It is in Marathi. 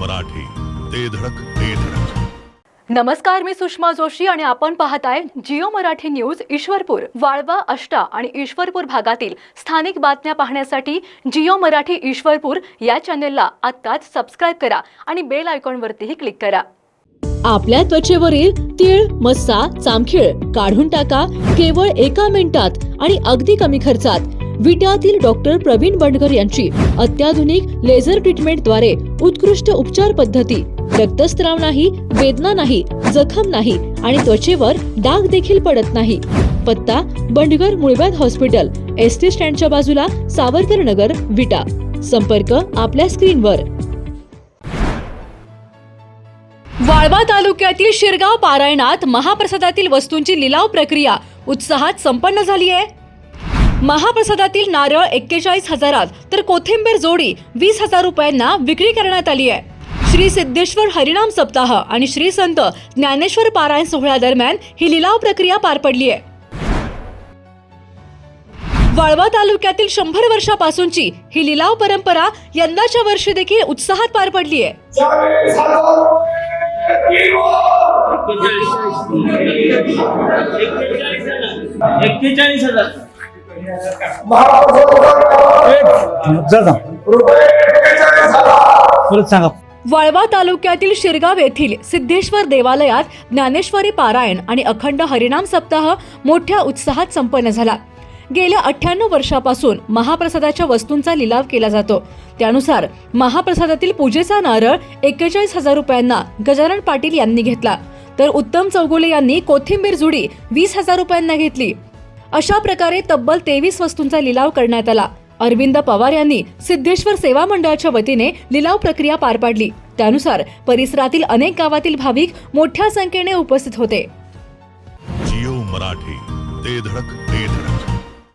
मराठी. ते धडक ते धडक. नमस्कार मी सुषमा जोशी आणि आपण पाहताय जिओ मराठी न्यूज ईश्वरपूर वाळवा अष्टा आणि ईश्वरपूर भागातील स्थानिक बातम्या पाहण्यासाठी जिओ मराठी ईश्वरपूर या चॅनेलला आत्ताच सबस्क्राईब करा आणि बेल आयकॉनवरतीही क्लिक करा. आपल्या त्वचेवरील तीळ मस्सा चामखीळ काढून टाका केवळ एका मिनिटात आणि अगदी कमी खर्चात. विट्यातील डॉक्टर प्रवीण बंडकर यांची अत्याधुनिक लेझर ट्रीटमेंटद्वारे उत्कृष्ट उपचार पद्धती. रक्तस्त्राव नाही वेदना नाही जखम नाही आणि त्वचेवर डाग देखील पडत नाही. पत्ता बंडगर मुळव्याध हॉस्पिटल एस टी स्टँडच्या बाजूला सावरकर नगर विटा. संपर्क आपल्या स्क्रीनवर. वाळवा तालुक्यातील शिरगाव पारायणात महाप्रसादातील वस्तूंची लिलाव प्रक्रिया उत्साहात संपन्न झाली आहे महाप्रसादातील नारळ एक्केचाळीस हजारात तर कोथिंबीर जोडी वीस हजार रुपयांना विक्री करण्यात आली आहे. श्री सिद्धेश्वर हरिनाम सप्ताह आणि श्री संत ज्ञानेश्वर पारायण सोहळ्यादरम्यान ही लिलाव प्रक्रिया पार पडली आहे. वाळवा तालुक्यातील शंभर वर्षापासूनची ही लिलाव परंपरा यंदाच्या वर्षी देखील उत्साहात पार पडली आहे. परत सांगा. वाळवा तालुक्यातील शिरगाव येथील सिद्धेश्वर देवालयात ज्ञानेश्वरी पारायण आणि अखंड हरिनाम सप्ताह मोठ्या उत्साहात संपन्न झाला. गेल्या अठ्ठ्याण्णव वर्षापासून महाप्रसादाच्या वस्तूंचा लिलाव केला जातो. त्यानुसार महाप्रसादातील पूजेचा नारळ एक्केचाळीस हजार रुपयांना गजानन पाटील यांनी घेतला. तर उत्तम चौगुले यांनी कोथिंबीर जुडी वीस हजार रुपयांना घेतली. अशा प्रकारे तब्बल तेवीस वस्तूंचा लिलाव करण्यात आला. अरविंद पवार यांनी सिद्धेश्वर सेवा मंडळाच्या वतीने लिलाव प्रक्रिया पार पाडली. त्यानुसार परिसरातील अनेक गावातील भाविक मोठ्या संख्येने उपस्थित होते. जिओ मराठी ते धडक ते धडक.